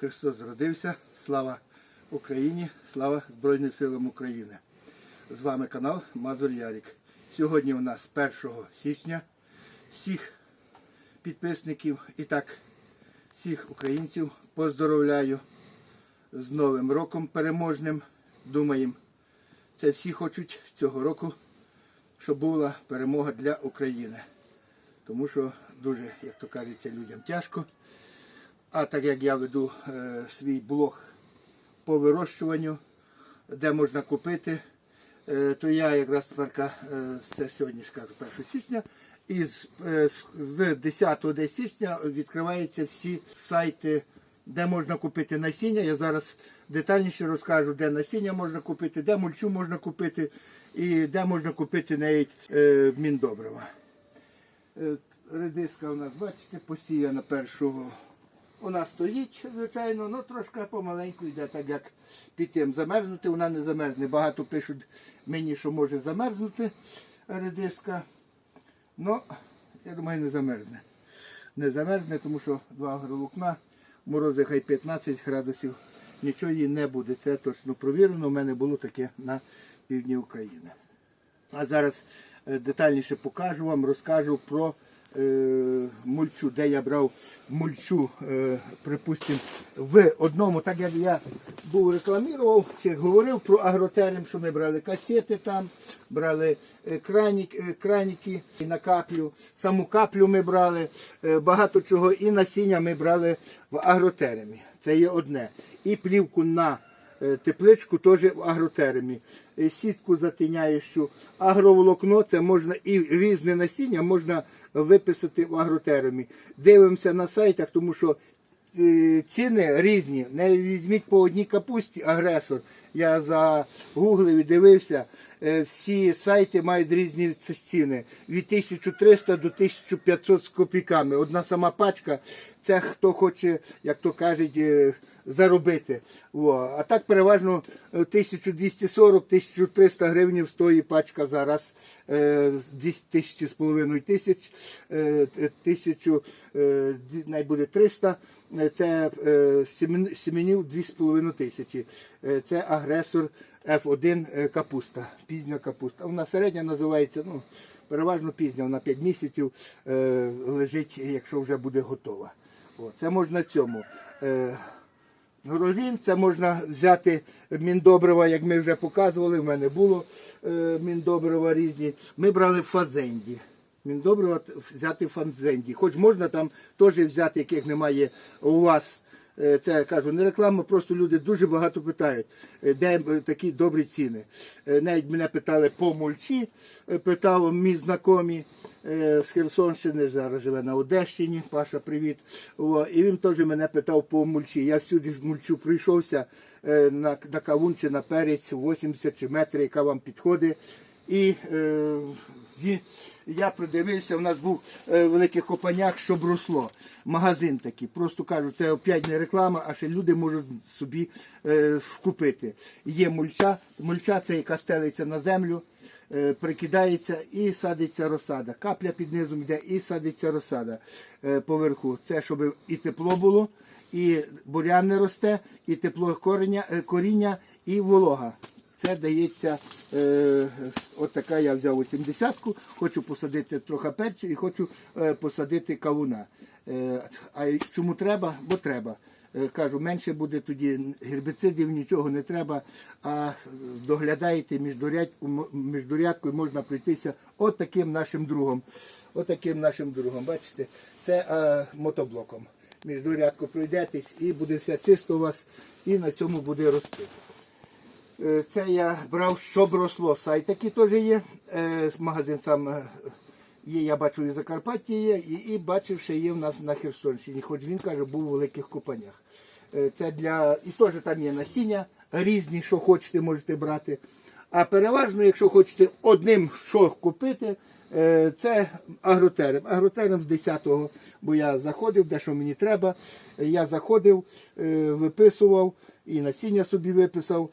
Христос зродився. Слава Україні, слава Збройним силам України. З вами канал Мазур Ярік. Сьогодні у нас 1 січня. Всіх підписників і так всіх українців поздоровляю з Новим роком переможним. Думаємо, це всі хочуть цього року, щоб була перемога для України. Тому що дуже, як то кажеться, людям тяжко. А так як я веду е, свій блог по вирощуванню, де можна купити, е, то я якраз тепер, е, це сьогодні ж кажу 1 січня, і з, е, з- з 10 січня відкриваються всі сайти, де можна купити насіння. Я зараз детальніше розкажу, де насіння можна купити, де мульчу можна купити і де можна купити навіть е, міндобрива. Е, Редиска у нас, бачите, посіяна першого. Вона стоїть, звичайно, ну трошки помаленьку йде, так як під тим замерзнути, вона не замерзне. Багато пишуть мені, що може замерзнути редиска. Ну, я думаю, не замерзне. Не замерзне, тому що два агроволокна, морози хай 15 градусів, нічого їй не буде. Це точно провірено. У мене було таке на півдні України. А зараз е, детальніше покажу вам, розкажу про мульчу, де я брав мульчу, е, припустимо, в одному, так як я був рекламував, чи говорив про агротерм, що ми брали касети там, брали е, кранік, е, краніки і на каплю, саму каплю ми брали, е, багато чого, і насіння ми брали в агротеремі. Це є одне. І плівку на Е, тепличку теж в агротермі. Е, Сітку затиняючу. Агроволокно це можна і різне насіння можна виписати в агротермі. Дивимося на сайтах, тому що е, ціни різні. Не візьміть по одній капусті агресор. Я загуглив і дивився. Е, Всі сайти мають різні ціни від 1300 до 1500 з копійками. Одна сама пачка, це хто хоче, як то кажуть, е, заробити. Во. А так переважно е, 1240-1300 гривень стоїть пачка зараз. е, тисячі з половиною тисяч, е, тисячу е, ді- 300, е, це е, сіменів 2,5 тисячі. Е, Це агресор F1 е, капуста, пізня капуста. Вона середня називається, ну, переважно пізня, вона 5 місяців е, лежить, якщо вже буде готова. О, це можна цьому. Е, Горолін, це можна взяти міндобрива, як ми вже показували, в мене було е, міндобрива різні. Ми брали фазенді. Міндобрива взяти фазенді. Хоч можна там теж взяти, яких немає у вас. Е, Це я кажу, не реклама, просто люди дуже багато питають, е, де такі добрі ціни. Навіть мене питали по мульчі, питав мій знайомий е, з Херсонщини, зараз живе на Одещині, Паша, привіт. О, і він теж мене питав по мульчі. Я всюди ж мульчу прийшовся е, на, на кавун чи на перець 80 чи метри, яка вам підходить. І е, я придивився, у нас був е, великий копаняк, щоб росло. Магазин такий. Просто кажу, це опять не реклама, а ще люди можуть собі е, вкупити. Є мульча, мульча це яка стелиться на землю, е, прикидається і садиться розсада. Капля під низом йде і садиться розсада е, поверху. Це щоб і тепло було, і бурян не росте, і тепло коріння, е, коріння, і волога. Це дається, е, от така я взяв 80-ку, хочу посадити трохи перцю і хочу е, посадити кавуна. Е, а чому треба? Бо треба. Е, кажу, менше буде тоді гербіцидів, нічого не треба, а доглядаєте міждурядку, міждурядкою можна пройтися от таким нашим другом. От таким нашим другом. Бачите, це е, мотоблоком. Міждурядку пройдетесь і буде все чисто у вас, і на цьому буде рости. Е, Це я брав, щоб росло. Сайт такий теж є. Магазин сам є, я бачу, і в Закарпатті є, і, і бачив, що є в нас на Херсонщині. Хоч він каже, був у великих копанях. Е, Це для. І теж там є насіння різні, що хочете, можете брати. А переважно, якщо хочете одним що купити, е, це агротерем. Агротерем з 10-го, бо я заходив, де що мені треба. Я заходив, е, виписував і насіння собі виписав,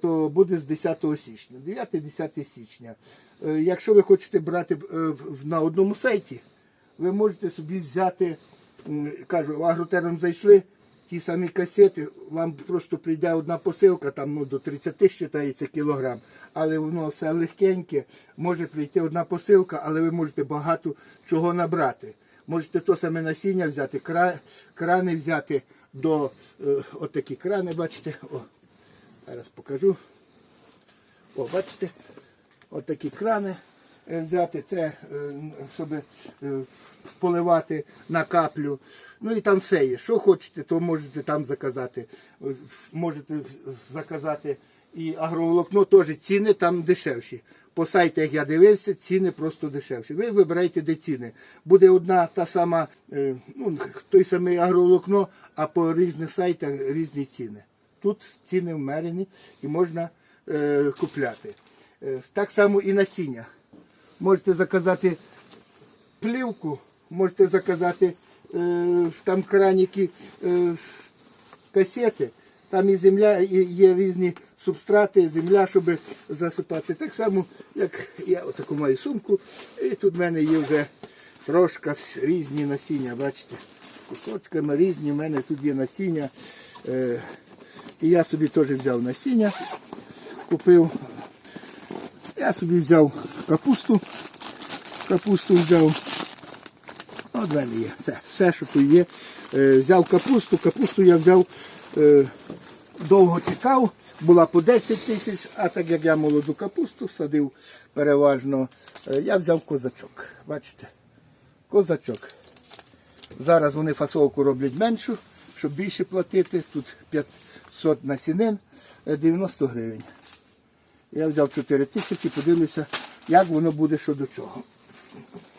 то буде з 10 січня, 9-10 січня. Е, Якщо ви хочете брати е, на одному сайті, ви можете собі взяти, кажу, в агротерм зайшли, ті самі касети, вам просто прийде одна посилка, там ну, до 30 вважається кілограм, але воно все легкеньке, може прийти одна посилка, але ви можете багато чого набрати. Можете то саме насіння взяти, кра- крани взяти до е, отакі крани, бачите. О, зараз покажу. О, бачите, от такі крани е, взяти, це, е, щоб е, поливати на каплю. Ну і там все є. Що хочете, то можете там заказати. Можете заказати і агроволокно теж ціни там дешевші. По сайтах я дивився, ціни просто дешевші. Ви вибирайте, де ціни. Буде одна та сама, ну, той самий агроволокно, а по різних сайтах різні ціни. Тут ціни вмерені і можна е, купляти. Е, так само і насіння. Можете заказати плівку, можете заказати е, там краніки е, касети. Там і земля, і є різні субстрати, земля, щоб засипати. Так само, як я отаку маю сумку, і тут в мене є вже трошки різні насіння, бачите, кусочками різні, в мене тут є насіння. І я собі теж взяв насіння, купив. Я собі взяв капусту, капусту взяв. От в мене є все, все, що тут є. Е, взяв капусту, капусту я взяв, е, довго чекав, була по 10 тисяч, а так як я молоду капусту садив переважно, е, я взяв козачок. Бачите? Козачок. Зараз вони фасовку роблять меншу, щоб більше платити. Тут 500 насінин, е, 90 гривень. Я взяв 4 тисячі, подивлюся, як воно буде що до чого.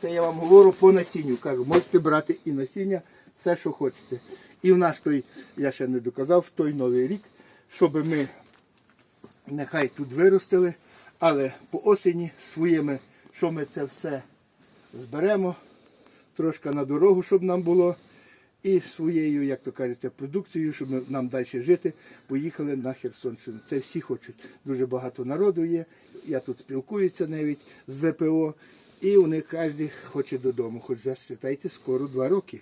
Це я вам говорю по насінню. Кажу, можете брати і насіння, все, що хочете. І в наш той, я ще не доказав, в той новий рік, щоб ми нехай тут виростили, але по осені своїми, що ми це все зберемо, трошки на дорогу, щоб нам було. І своєю, як то кажеться, продукцією, щоб нам далі жити, поїхали на Херсонщину. Це всі хочуть. Дуже багато народу є. Я тут спілкуюся навіть з ВПО, і вони кожен хоче додому. Хоч вже вважайте, скоро два роки.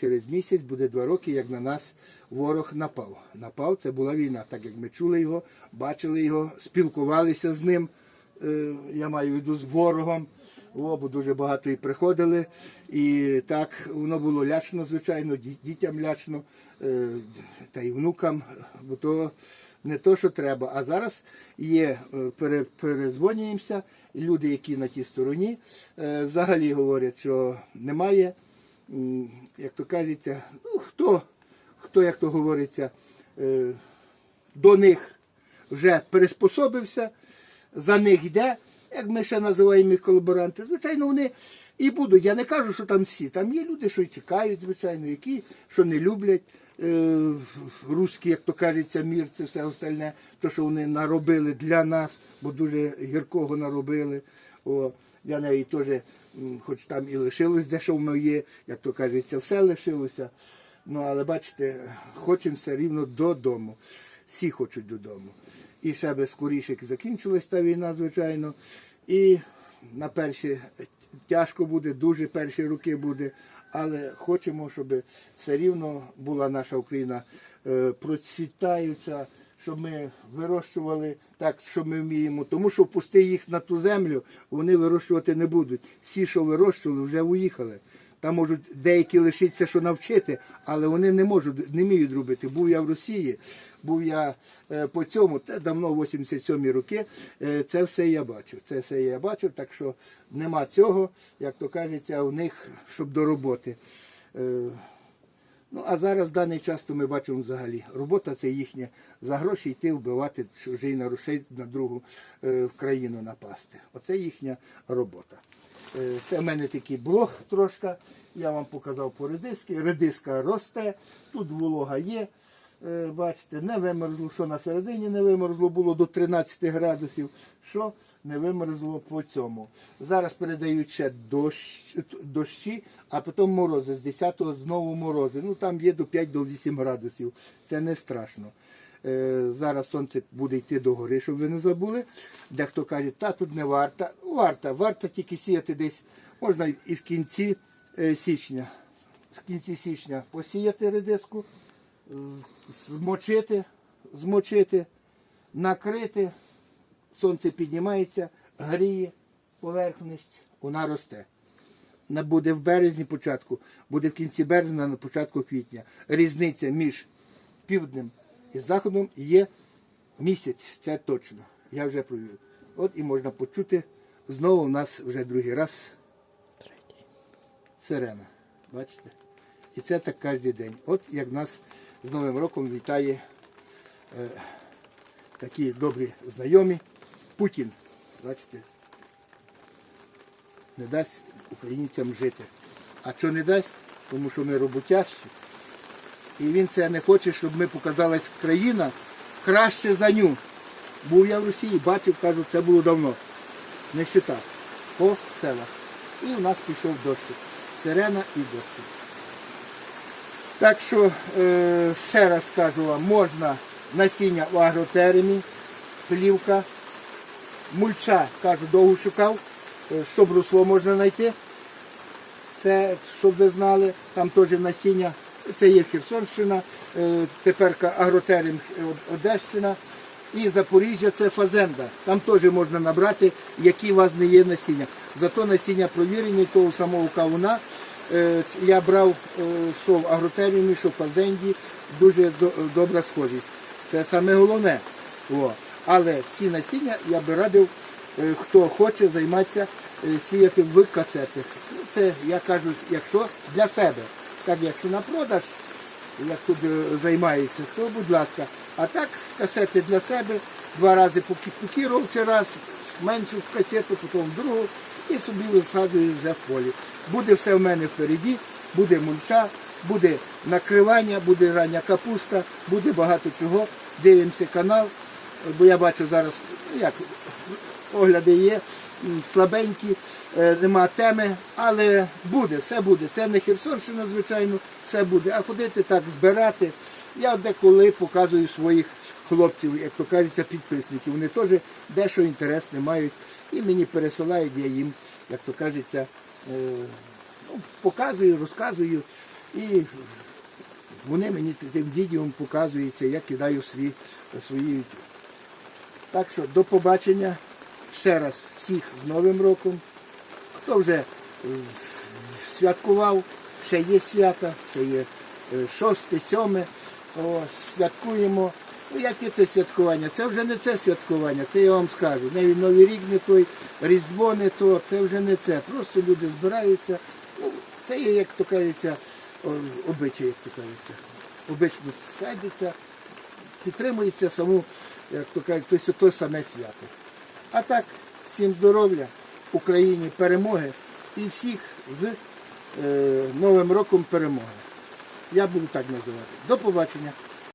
Через місяць буде два роки, як на нас ворог напав. Напав, це була війна, так як ми чули його, бачили його, спілкувалися з ним. Е, Я маю в виду з ворогом. О, бо дуже багато і приходили. І так воно було лячно, звичайно, дітям лячно, е, та й внукам, бо то не то, що треба. А зараз є, е, перезвонюємося, і люди, які на тій стороні, е, взагалі говорять, що немає, як то кажеться, ну, хто, хто, як то говориться, до них вже приспособився, за них йде, як ми ще називаємо їх колаборанти. Звичайно, вони і будуть. Я не кажу, що там всі. Там є люди, що й чекають, звичайно, які що не люблять. Е, русські, як то кажеться, мір, це все остальне, то, що вони наробили для нас, бо дуже гіркого наробили. О, я навіть теж, хоч там і лишилось дещо моє, як то кажеться, все лишилося. Ну, але бачите, хочемо все рівно додому. Всі хочуть додому. І ще би скоріше закінчилась та війна, звичайно. І на перші тяжко буде, дуже перші роки буде. Але хочемо, щоб все рівно була наша Україна е, процвітаюча, щоб ми вирощували так, що ми вміємо. Тому що впусти їх на ту землю, вони вирощувати не будуть. Всі, що вирощували, вже уїхали. Там можуть деякі лишитися, що навчити, але вони не можуть, не вміють робити. Був я в Росії, був я е, по цьому, це давно 87 роки. е, Це все я бачу. Це все я бачу, так що нема цього, як то кажеться, у них, щоб до роботи. Е, Ну, а зараз в даний час то ми бачимо взагалі. Робота це їхня. За гроші йти вбивати чужий нарушей на другу е, в країну напасти. Оце їхня робота. Е, це в мене такий блог трошки. Я вам показав по редиски. Редиска росте, тут волога є. Е, бачите, не вимерзло, що на середині не вимерзло, було до 13 градусів. Що не вимерзло по цьому. Зараз передають ще дощ, дощі, а потім морози. З 10-го знову морози. Ну там є до 5-8 градусів. Це не страшно. Е, зараз сонце буде йти до гори, щоб ви не забули. Дехто каже, та тут не варта. Варта, варта тільки сіяти десь, можна і в кінці е, січня. В кінці січня посіяти редиску. змочити, змочити, накрити, сонце піднімається, гріє поверхність, вона росте. Не буде в березні початку, буде в кінці березня, на початку квітня. Різниця між півднем і заходом є місяць, це точно. Я вже провів. От і можна почути. Знову у нас вже другий раз сирена. Бачите? І це так кожен день. От як нас з Новим роком вітає е, такі добрі знайомі. Путін. Бачите? Не дасть українцям жити. А що не дасть? Тому що ми роботящі. І він це не хоче, щоб ми показалась країна краще за ню. Був я в Росії, бачив, кажу, це було давно. Не считав. По селах. І у нас пішов дощ. Сирена і дощ. Так що, е, ще раз скажу вам, можна насіння в агротеремі, плівка, мульча, кажу, довго шукав, е, щоб русло можна знайти. Це, щоб ви знали, там теж насіння, це є Херсонщина, е, тепер агротерем Одещина і Запоріжжя це фазенда. Там теж можна набрати, які у вас не є насіння. Зато насіння провірені того самого кавуна. Е, Я брав е, що в агротеріумі, що в фазенді, дуже добра схожість. Це саме головне. О. Але ці насіння я би радив, е, хто хоче займатися, е, сіяти в касети. Ну, Це я кажу, якщо для себе. Так, якщо на продаж, як тут е, займається, то будь ласка. А так касети для себе, два рази покірував чи раз, меншу касету, потім другу і собі висаджую вже в полі. Буде все в мене впереді, буде мульча, буде накривання, буде рання капуста, буде багато чого. Дивимося канал, бо я бачу зараз, як огляди є, слабенькі, е, нема теми, але буде, все буде. Це не Херсонщина, звичайно, все буде. А ходити так, збирати. Я деколи показую своїх хлопців, як то кажеться, підписників. Вони теж дещо інтересне мають і мені пересилають, я їм, як то кажеться, е, ну, показую, розказую. І вони мені тим відео показуються, я кидаю свої, свої так що до побачення. Ще раз всіх з Новим роком. Хто вже святкував, ще є свята, ще є е, шосте, сьоме. Святкуємо. Ну, яке це святкування? Це вже не це святкування, це я вам скажу. Навіть Новий рік не той, Різдво не то, це вже не це. Просто люди збираються. Ну, це є, як то кажеться, обичай, як то кажеться. Обично садиться, підтримується саму, як то кажуть, то саме свято. А так, всім здоров'я, Україні перемоги і всіх з е, Новим роком перемоги. Я буду так називати. До побачення.